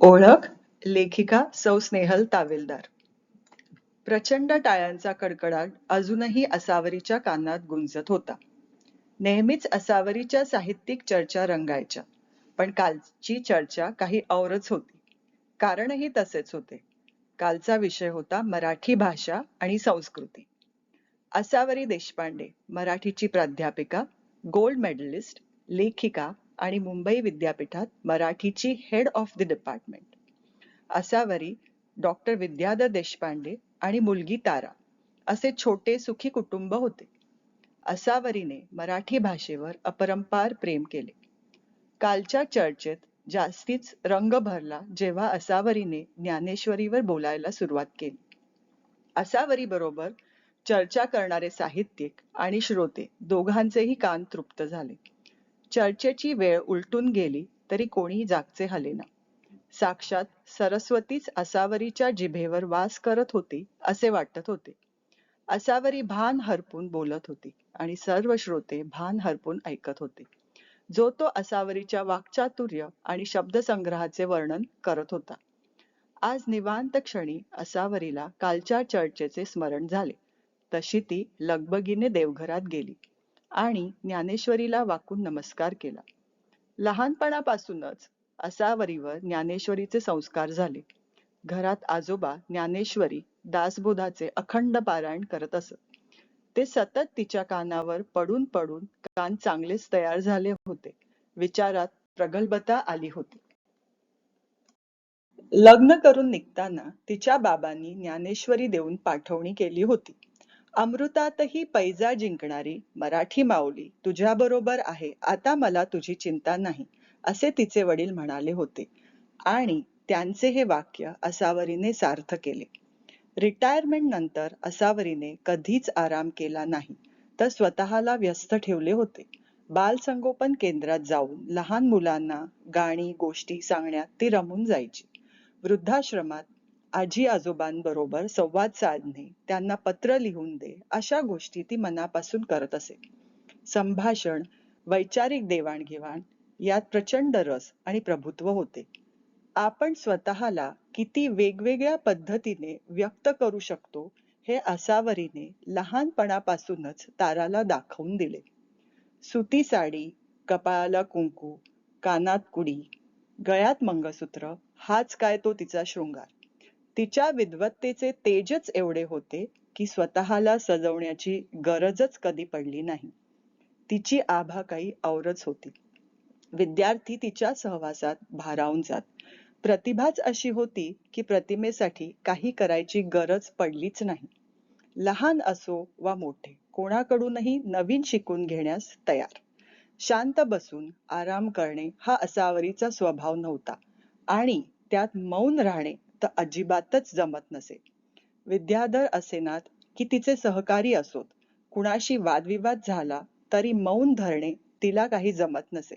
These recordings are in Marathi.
ओळख लेखिका सौ स्नेहल तावेलदार. प्रचंड टाळ्यांचा कडकडाट अजूनही असावरीच्या कानात गुंजत होता. नेहमीच असावरीच्या साहित्यिक चर्चा रंगायच्या पण कालची चर्चा काही औरच होती. कारणही तसेच होते. कालचा विषय होता मराठी भाषा आणि संस्कृती. असावरी देशपांडे मराठीची प्राध्यापिका गोल्ड मेडलिस्ट लेखिका आणि मुंबई विद्यापीठात मराठीची head of the department Asavari doctor Vidyadhar Deshpande आणि मुलगी तारा असे छोटे सुखी कुटुंब होते. असावरीने मराठी भाषेवर अपरंपार प्रेम केले. कालच्या चर्चेत जास्तीच रंग भरला जेव्हा असावरीने ज्ञानेश्वरीवर बोलायला सुरुवात केली. असावरी बरोबर चर्चा करणारे साहित्यिक आणि श्रोते दोघांचेही कान तृप्त झाले. चर्चेची वेळ उलटून गेली तरी कोणी जागचे हलेना साक्षात सरस्वतीच असावरीच्या जिभेवर वास करत होती असे वाटत होते. असावरी भान हरपून बोलत होती आणि सर्व श्रोते भान हरपून ऐकत होते. जो तो असावरीच्या वाक्चातुर्य आणि शब्दसंग्रहाचे वर्णन करत होता. आज निवांत क्षणी असावरीला कालच्या चर्चेचे स्मरण झाले. तशी ती लगबगीने देवघरात गेली. आणि ज्ञानेश्वरीला वाकून नमस्कार केला. लहानपणापासूनच असावरीवर ज्ञानेश्वरीचे संस्कार झाले. घरात आजोबा ज्ञानेश्वरी दासबोधाचे अखंड पारायण करत असत. ते सतत तिच्या कानावर पडून पडून कान चांगलेच तयार झाले होते. विचारात प्रगल्भता आली होती. लग्न करून निघताना तिच्या बाबांनी ज्ञानेश्वरी देऊन पाठवणी केली होती. अमृतातही पैजा जिंकणारी मराठी माऊली तुझ्याबरोबर आहे. आता मला तुझी चिंता नाही असे तिचे वडील म्हणाले होते. आणि त्यांचे हे वाक्य असावरीने सार्थ केले. रिटायरमेंट नंतर असावरीने कधीच आराम केला नाही तर स्वतःला व्यस्त ठेवले होते. बालसंगोपन केंद्रात जाऊन लहान मुलांना गाणी गोष्टी सांगण्यात ती रमून जायची. वृद्धाश्रमात आजी आजोबांबरोबर संवाद साधणे त्यांना पत्र लिहून दे अशा गोष्टी ती मनापासून करत असे. संभाषण वैचारिक देवाणघेवाण यात प्रचंड रस आणि प्रभुत्व होते. आपण स्वतःला किती वेगवेगळ्या पद्धतीने व्यक्त करू शकतो हे असावरीने लहानपणापासूनच ताराला दाखवून दिले. सुती साडी कपाळाला कुंकू कानात कुडी गळ्यात मंगळसूत्र हाच काय तो तिचा शृंगार. तिच्या विद्वत्तेचे तेजच एवढे होते की स्वतःला सजवण्याची गरजच कधी पडली नाही. तिची आभा काही औरच होती. विद्यार्थी तिच्या सहवासात भारावून जात. प्रतिभाच अशी होती की प्रतिमेसाठी काही करायची गरज पडलीच नाही. लहान असो वा मोठे कोणाकडूनही नवीन शिकून घेण्यास तयार. शांत बसून आराम करणे हा असावरीचा स्वभाव नव्हता. आणि त्यात मौन राहणे तर अजिबातच जमत नसे. विद्याधर असेनात की तिचे सहकारी असोत कुणाशी वादविवाद झाला तरी मौन धरणे तिला काही जमत नसे.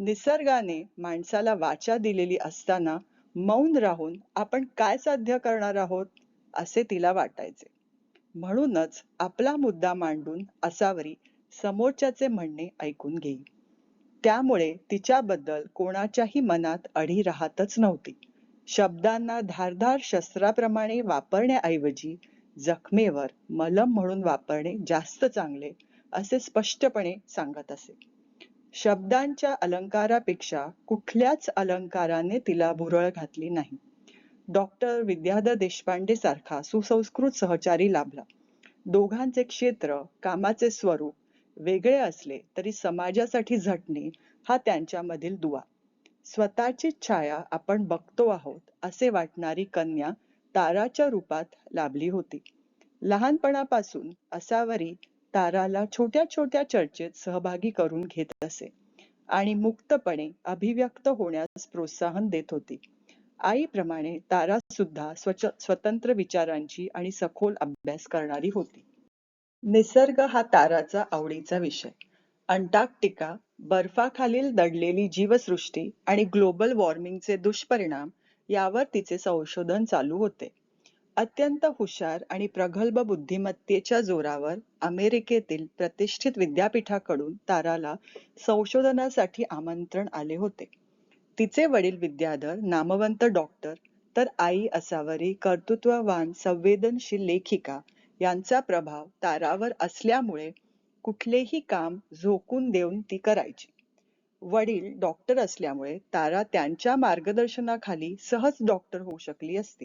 निसर्गाने माणसाला वाचा दिलेली असताना मौन राहून आपण काय साध्य करणार आहोत असे तिला वाटायचे. म्हणूनच आपला मुद्दा मांडून असावरी समोरच्याचे म्हणणे ऐकून घेई. त्यामुळे तिच्याबद्दल कोणाच्याही मनात अढी राहतच नव्हती. शब्दांना धारधार शस्त्राप्रमाणे वापरण्याऐवजी जखमेवर मलम म्हणून वापरणे जास्त चांगले असे स्पष्टपणे सांगत असे. शब्दांच्या अलंकारापेक्षा कुठल्याच अलंकाराने तिला भुरळ घातली नाही. डॉक्टर विद्याधर देशपांडे सारखा सुसंस्कृत सहचारी लाभला. दोघांचे क्षेत्र कामाचे स्वरूप वेगळे असले तरी समाजासाठी झटणे हा त्यांच्यामधील दुवा. स्वतःची छाया आपण बघतो आहोत असे वाटणारी कन्या ताराच्या रूपात लाभली होती. लहानपणापासून असावरी ताराला छोट्या छोट्या चर्चेत सहभागी करून घेत असे आणि मुक्तपणे अभिव्यक्त होण्यास प्रोत्साहन देत होती. आईप्रमाणे तारा सुद्धा स्वतंत्र विचारांची आणि सखोल अभ्यास करणारी होती. निसर्ग हा ताराचा आवडीचा विषय. अंटार्क्टिका बर्फाखालील दडलेली जीवसृष्टी आणि ग्लोबल वॉर्मिंगचे दुष्परिणाम यावर तिचे संशोधन चालू होते. अत्यंत हुशार आणि प्रगल्भ बुद्धिमत्तेच्या जोरावर अमेरिकेतील प्रतिष्ठित विद्यापीठाकडून ताराला संशोधनासाठी आमंत्रण आले होते. तिचे वडील विद्याधर नामवंत डॉक्टर तर आई असावरी कर्तृत्ववान संवेदनशील लेखिका यांचा प्रभाव तारावर असल्यामुळे कुठलेही काम झोकून देऊन ती करायची. वडील डॉक्टर असल्यामुळे तारा त्यांच्या मार्गदर्शनाखाली सहज डॉक्टर होऊ शकली असती.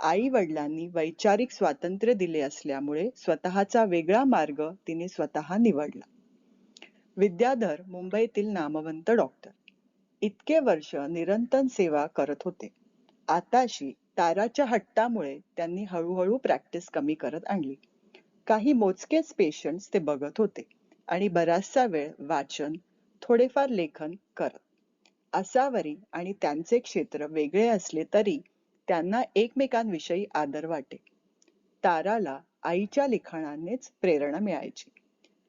आई वडिलांनी वैचारिक स्वातंत्र्य दिले असल्यामुळे स्वतःचा वेगळा मार्ग तिने स्वतः निवडला. विद्याधर मुंबईतील नामवंत डॉक्टर इतके वर्ष निरंतर सेवा करत होते. आताशी ताराच्या हट्टामुळे त्यांनी हळूहळू प्रॅक्टिस कमी करत आणली. काही मोजकेच पेशंट्स ते बघत होते. आणि बराचसा वेळ वाचन थोडेफार लेखन करत. असावरी आणि त्यांचे क्षेत्र वेगळे असले तरी त्यांना एकमेकांविषयी आदर वाटे. ताराला आईच्या लिखाणानेच प्रेरणा मिळायची.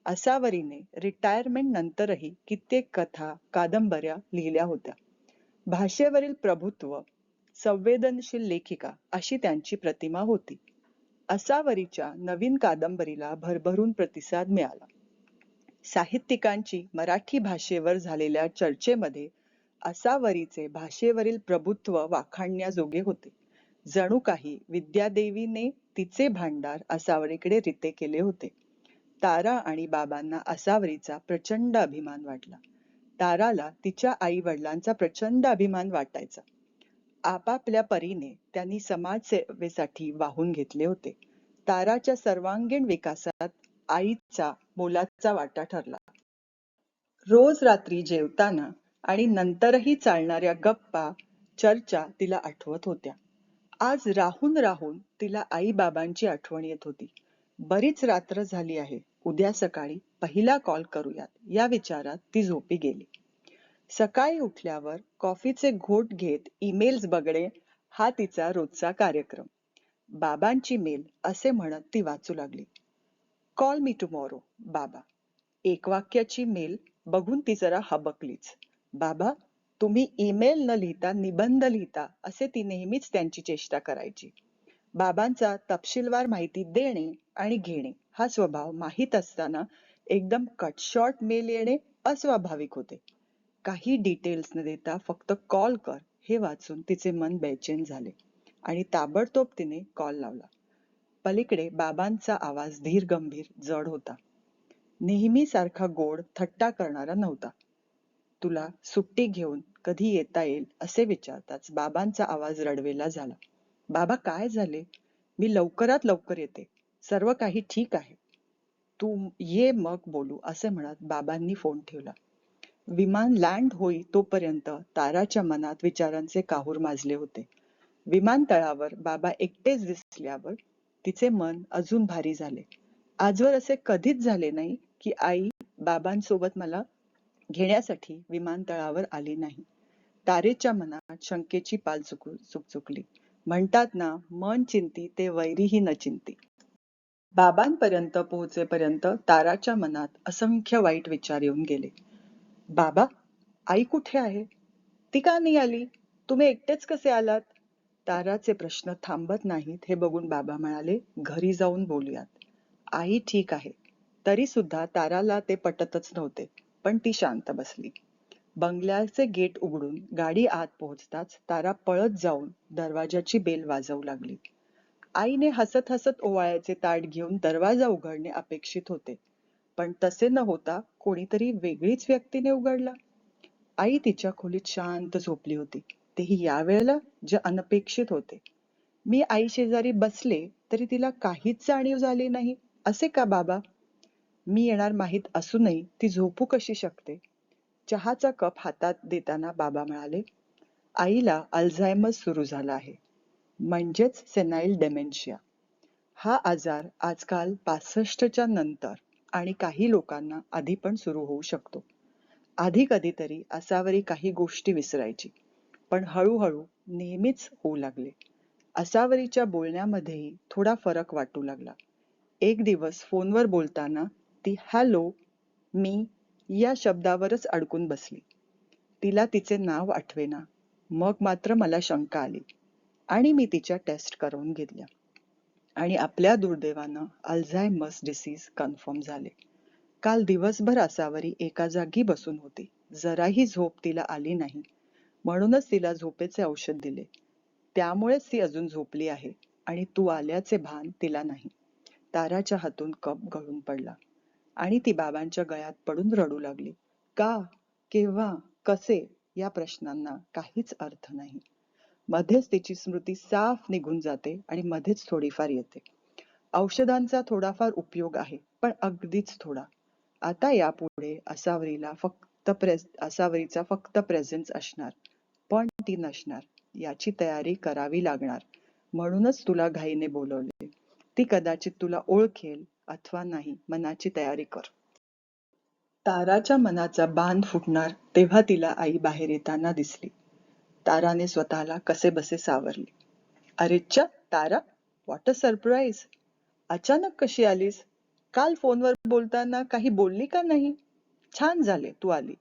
असावरीने रिटायरमेंट नंतरही कित्येक कथा कादंबऱ्या लिहिल्या होत्या. भाषेवरील प्रभुत्व संवेदनशील लेखिका अशी त्यांची प्रतिमा होती. असावरीच्या नवीन कादंबरीला भरभरून प्रतिसाद मिळाला. साहित्यिकांची मराठी भाषेवर झालेल्या चर्चेमध्ये असावरीचे भाषेवरील प्रभुत्व वाखाणण्याजोगे होते. जणू काही विद्यादेवीने तिचे भांडार असावरीकडे रिते केले होते. तारा आणि बाबांना असावरीचा प्रचंड अभिमान वाटला. ताराला तिच्या आई वडिलांचा प्रचंड अभिमान वाटायचा. आपापल्या परीने त्यांनी समाजसेवेसाठी वाहून घेतले होते. ताराच्या सर्वांगीण विकासात आईचा मोलाचा वाटा ठरला. रोज रात्री जेवताना आणि नंतरही चालणाऱ्या गप्पा चर्चा तिला आठवत होत्या. आज राहून राहून तिला आई बाबांची आठवण येत होती. बरीच रात्र झाली आहे. उद्या सकाळी पहिला कॉल करूयात. या विचारात ती झोपी गेली. सकाळी उठल्यावर कॉफीचे घोट घेत ईमेल्स बघणे हा तिचा रोजचा कार्यक्रम. बाबांची मेल असे म्हणत ती वाचू लागली. कॉल मी टुमॉरो बाबा. एक वाक्याची मेल बघून ती जरा हबकलीच. बाबा तुम्ही ईमेल न लिहिता निबंध लिहिता असे ती नेहमीच त्यांची चेष्टा करायची. बाबांचा तपशीलवार माहिती देणे आणि घेणे हा स्वभाव माहीत असताना एकदम कटशॉर्ट मेल येणे अस्वाभाविक होते. काही डिटेल्स न देता फक्त कॉल कर हे वाचून तिचे मन बेचैन झाले आणि ताबडतोब तिने कॉल लावला. पलीकडे बाबांचा आवाज धीर गंभीर जड होता. नेहमी सारखा गोड थट्टा करणारा नव्हता. तुला सुट्टी घेऊन कधी येता येईल असे विचारताच बाबांचा आवाज रडवेला झाला. बाबा काय झाले? मी लवकरात लवकर येते. सर्व काही ठीक आहे. तू ये मग बोलू असे म्हणत बाबांनी फोन ठेवला. विमान लँड होई तोपर्यंत ताराच्या मनात विचारांचे काहूर माजले होते. विमानतळावर बाबा एकटेच दिसल्यावर तिचे मन अजून भारी झाले. आजवर असे कधीच झाले नाही की आई बाबांसोबत मला घेण्यासाठी विमानतळावर आली नाही. तारेच्या मनात शंकेची पाल चुक चुकचुकली म्हणतात ना मन चिंती ते वैरीही न चिंती. बाबांपर्यंत पोहोचेपर्यंत ताराच्या मनात असंख्य वाईट विचार येऊन गेले. बाबा आई कुठे आहे? ती का नाही आली? तुम्ही एकटेच कसे आलात? ताराचे प्रश्न थांबत नाहीत हे बघून बाबा म्हणाले घरी जाऊन बोलूयात. आई ठीक आहे. तरी सुद्धा ताराला ते पटतच नव्हते पण ती शांत बसली. बंगल्याचे गेट उघडून गाडी आत पोहोचताच तारा पळत जाऊन दरवाजाची बेल वाजवू लागली. आईने हसत हसत ओवाळ्याचे ताट घेऊन दरवाजा उघडणे अपेक्षित होते. पण तसे न होता कोणीतरी वेगळीच व्यक्तीने उघडला. आई तिच्या खोलीत शांत झोपली होती. तेही या वेळेला जे अनपेक्षित होते. मी आई शेजारी बसले तरी तिला काहीच जाणीव झाली नाही. असे का बाबा? मी येणार माहीत असूनही ती झोपू कशी शकते? चहाचा कप हातात देताना बाबा म्हणाले आईला अल्झायमर सुरू झाला आहे. म्हणजेच सेनाईल डेमेन्शिया. हा आजार आजकाल पासष्टच्या नंतर. आणि काही लोकांना आधी पण सुरू होऊ शकतो. आधी कधीतरी असावरी काही गोष्टी विसरायची पण हळूहळू नेहमीच होऊ लागले. असावरीच्या बोलण्यामध्येही थोडा फरक वाटू लागला. एक दिवस फोनवर बोलताना ती हॅलो मी या शब्दावरच अडकून बसली. तिला तिचे नाव आठवेना मग मात्र मला शंका आली आणि मी तिच्या टेस्ट करून घेतल्या. आणि आपल्या दुर्दैवानं अल्झायमस डिसीज कन्फर्म झाले. काल दिवसभर असावरी एका जागी बसून होती. जराही झोप तिला आली नाही. म्हणूनच तिला झोपेचे औषध दिले. त्यामुळेच ती अजून झोपली आहे आणि तू आल्याचे भान तिला नाही. ताराच्या हातून कप गळून पडला आणि ती बाबांच्या गळ्यात पडून रडू लागली. का? केव्हा? कसे? या प्रश्नांना काहीच अर्थ नाही. मध्येच तिची स्मृती साफ निघून जाते आणि मध्येच थोडीफार येते. औषधांचा थोडाफार उपयोग आहे पण अगदीच थोडा. आता यापुढे असावरीला फक्त प्रेस असावरीचा फक्त प्रेझेन्स असणार पण ती नसणार याची तयारी करावी लागणार. म्हणूनच तुला घाईने बोलवले. ती कदाचित तुला ओळखेल अथवा नाही मनाची तयारी कर. ताराच्या मनाचा बांध फुटणार तेव्हा तिला आई बाहेर येताना दिसली. ताराने स्वतःला कसे बसे सावरले? अरेच्चा तारा व्हॉट अ सरप्राईज अचानक कशी आलीस? काल फोनवर बोलताना काही बोलली का नाही? छान झाले तू आली.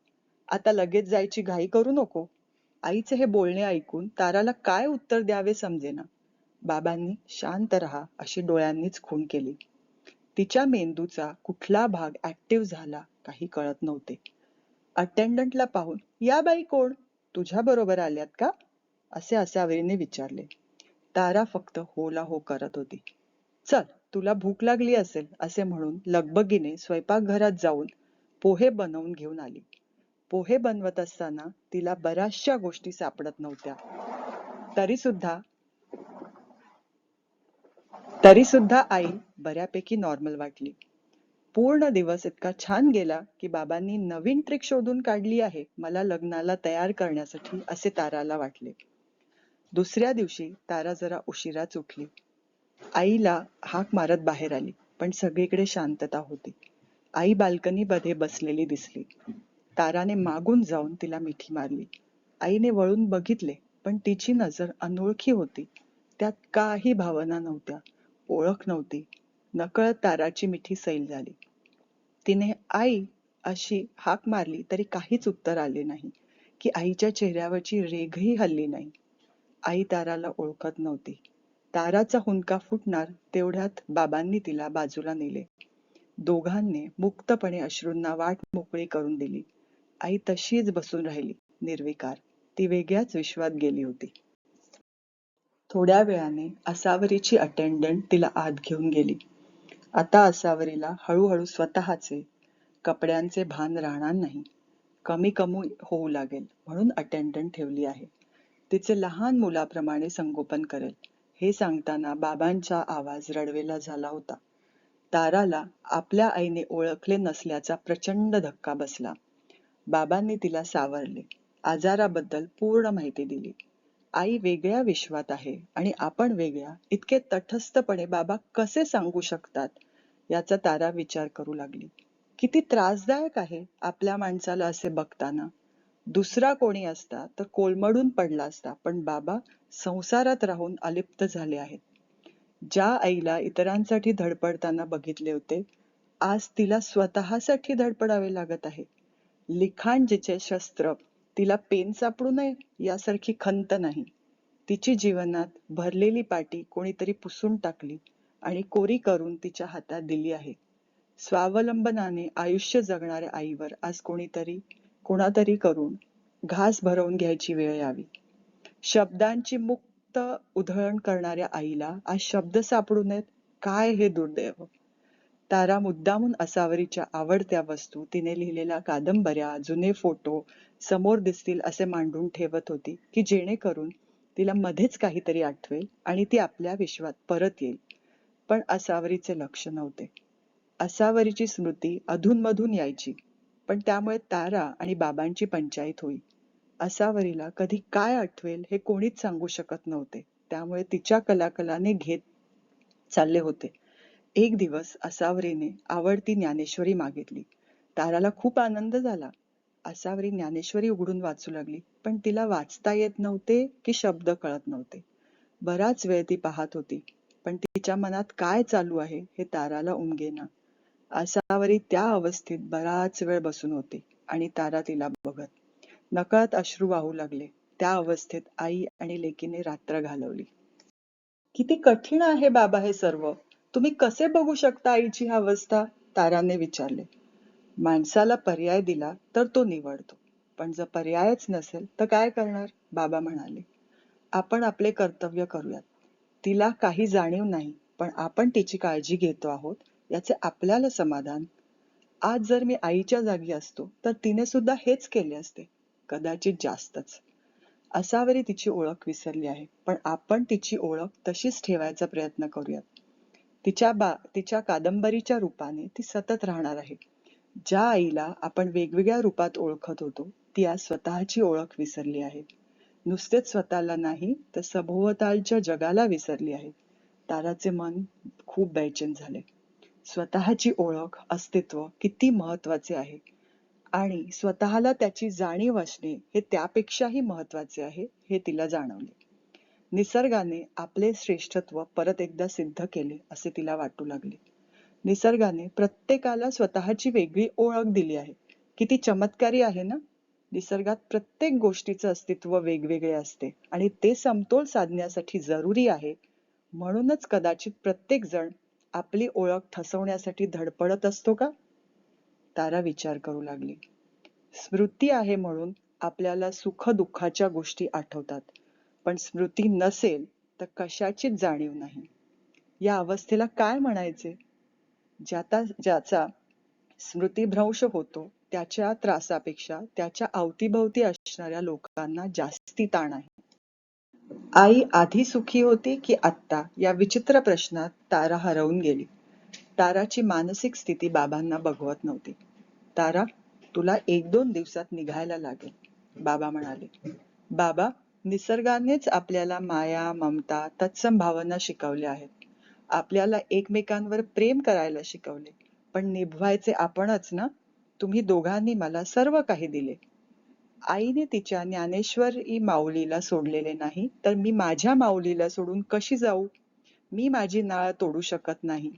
आता लगेच जायची घाई करू नको. आईचे हे बोलणे ऐकून ताराला काय उत्तर द्यावे समजेना. बाबांनी शांत रहा अशी डोळ्यांनीच खून केली. तिच्या मेंदूचा कुठला भाग ऍक्टिव्ह झाला काही कळत नव्हते. अटेंडंटला पाहून या बाई कोण? तुझ्या बरोबर आल्यात का? असे असावेने विचारले. तारा फक्त होला हो करत होती. चल तुला भूक लागली असेल असे म्हणून लगबगीने स्वयंपाकघरात जाऊन पोहे बनवून घेऊन आली. पोहे बनवत असताना तिला बऱ्याचशा गोष्टी सापडत नव्हत्या. तरी सुद्धा तरी सुद्धा आई बऱ्यापैकी नॉर्मल वाटली. पूर्ण दिवस इतका छान गेला की बाबांनी नवीन ट्रिक शोधून काढली आहे. मला लग्नाला तयार करण्यासाठी असे ताराला वाटले. दुसऱ्या दिवशी तारा जरा उशिराच उठली. आईला हाक मारत बाहेर आली पण सगळीकडे शांतता होती. आई बाल्कनी मध्ये बसलेली दिसली. ताराने मागून जाऊन तिला मिठी मारली. आईने वळून बघितले पण तिची नजर अनोळखी होती. त्यात काही भावना नव्हत्या. ओळख नव्हती. नकळत ताराची मिठी सैल झाली. तिने आई अशी हाक मारली तरी काहीच उत्तर आले नाही की आईच्या चेहऱ्यावरची रेघही हल्ली नाही. आई ताराला ओळखत नव्हती. ताराचा हुंदका फुटणार तेवढ्यात बाबांनी तिला बाजूला नेले. दोघांनी मुक्तपणे अश्रूंना वाट मोकळी करून दिली. आई तशीच बसून राहिली निर्विकार. ती वेगळ्याच विश्वात गेली होती. थोड्या वेळाने असावरीची अटेंडंट तिला आत घेऊन गेली. आता असावरीला हळूहळू स्वतःचे कपड्यांचे भान राहणार नाही. कमी कमी होऊ लागेल म्हणून अटेंडंट ठेवली आहे. तिचे लहान मुलाप्रमाणे संगोपन करेल. हे सांगताना बाबांचा आवाज रडवेला झाला होता. ताराला आपल्या आईने ओळखले नसल्याचा प्रचंड धक्का बसला. बाबांनी तिला सावरले. आजाराबद्दल पूर्ण माहिती दिली. आई वेगळ्या विश्वात आहे आणि आपण वेगळ्या इतके तटस्थपणे बाबा कसे सांगू शकतात? याचा तारा विचार करू लागली. किती त्रासदायक आहे आपल्या माणसाला असे बघताना. दुसरा कोणी असता तर कोलमडून पडला असता पण बाबा संसारात राहून अलिप्त झाले आहेत. ज्या आईला इतरांसाठी धडपडताना बघितले होते आज तिला स्वतःसाठी धडपडावे लागत आहे. लिखाण जिचे शस्त्र तिला पेन सापडू नये यासारखी खंत नाही. तिची जीवनात भरलेली पाटी कोणीतरी पुसून टाकली आणि कोरी करून तिच्या हातात दिली आहे. स्वावलंबनाने आयुष्य जगणाऱ्या आईवर आज कोणीतरी कोणातरी करून घास भरवून घ्यायची वेळ यावी. शब्दांची मुक्त उधळण करणाऱ्या आईला आज शब्द सापडू नयेत. काय हे दुर्दैव? तारा मुद्दामून असावरीच्या आवडत्या वस्तू तिने लिहिलेल्या कादंबऱ्या जुने फोटो समोर दिसतील असे मांडून ठेवत होती की जेणेकरून तिला मध्येच काहीतरी आठवेल आणि ती आपल्या विश्वात परत येईल. पण असावरीचे लक्ष नव्हते. असावरीची स्मृती अधूनमधून यायची पण त्यामुळे तारा आणि बाबांची पंचायत होई. असावरीला कधी काय आठवेल हे कोणीच सांगू शकत नव्हते त्यामुळे तिच्या कलाकलाने घेत चालले होते. एक दिवस असावरीने आवडती ज्ञानेश्वरी मागितली. ताराला खूप आनंद झाला. असावरी ज्ञानेश्वरी उघडून वाचू लागली पण तिला वाचता येत नव्हते की शब्द कळत नव्हते. बराच वेळ ती पाहत होती पण तिच्या मनात काय चालू आहे हे ताराला उमगेना. असावरी त्या अवस्थेत बराच वेळ बसून होती आणि तारा तिला बघत. नकळत अश्रू वाहू लागले. त्या अवस्थेत आई आणि लेकीने रात्र घालवली. किती कठीण आहे बाबा हे सर्व. तुम्ही कसे बघू शकता आईची अवस्था? ताराने विचारले. माणसाला पर्याय दिला तर तो निवडतो. पण जर पर्यायच नसेल तर काय करणार? बाबा म्हणाले. आपण आपले कर्तव्य करूयात. तिला काही जाणीव नाही पण आपण तिची काळजी घेतो आहोत. याचे आपल्याला समाधान. आज जर मी आईच्या जागी असतो तर तिने सुद्धा हेच केले असते. कदाचित जास्तच. असावरी तिची ओळख विसरली आहे पण आपण तिची ओळख तशीच ठेवायचा प्रयत्न करूयात. तिच्या बा तिच्या कादंबरीच्या रूपाने ती सतत राहणार आहे. ज्या आईला आपण वेगवेगळ्या रूपात ओळखत होतो ती आज स्वतःची ओळख विसरली आहे. नुसतेच स्वतःला नाही तर सभोवतालच्या जगाला विसरली आहे. ताराचे मन खूप बेचैन झाले. स्वतःची ओळख अस्तित्व किती महत्त्वाचे आहे. आणि स्वतःला त्याची जाणीव असणे हे त्यापेक्षाही महत्त्वाचे आहे हे तिला जाणवले. निसर्गाने आपले श्रेष्ठत्व परत एकदा सिद्ध केले असे तिला वाटू लागले. निसर्गाने प्रत्येकाला स्वतःची वेगळी ओळख दिली आहे. किती चमत्कारी आहे ना? निसर्गात प्रत्येक गोष्टीचं अस्तित्व वेगवेगळे असते आणि ते समतोल साधण्यासाठी जरुरी आहे. म्हणूनच कदाचित प्रत्येक जण आपली ओळख ठसवण्यासाठी धडपडत असतो का? तारा विचार करू लागली. स्मृती आहे म्हणून आपल्याला सुख दुःखाच्या गोष्टी आठवतात. पण स्मृती नसेल तर कशाचीच जाणीव नाही. या अवस्थेला काय म्हणायचे? ज्याचा ज्याचा स्मृतीभ्रंश होतो त्याच्या त्रासापेक्षा त्याच्या अवतीभवती असणाऱ्या लोकांना जास्ती ताण आहे. आई आधी सुखी होती की आत्ता या विचित्र प्रश्नात तारा हरवून गेली. ताराची मानसिक स्थिती बाबांना बघवत नव्हती. तारा तुला एक दोन दिवसात निघायला लागेल बाबा म्हणाले. बाबा निसर्गानेच आपल्याला माया ममता तत्सम भावना शिकवल्या आहेत. आपल्याला एकमेकांवर प्रेम करायला शिकवले. पण निभवायचे आपणच ना? तुम्ही दोघांनी मला सर्व काही दिले. आईने तिच्या ज्ञानेश्वरी माऊलीला सोडलेले नाही तर मी माझ्या माऊलीला सोडून कशी जाऊ? मी माझी नाळ तोडू शकत नाही.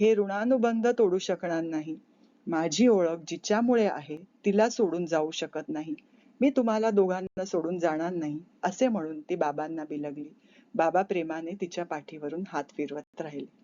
हे ऋणानुबंध तोडू शकणार नाही. माझी ओळख जिच्यामुळे आहे तिला सोडून जाऊ शकत नाही. मी तुम्हाला दोघांना सोडून जाणार नाही असे म्हणून ती बाबांना बिलगली. बाबा प्रेमाने तिच्या पाठीवरून हात फिरवत राहिले.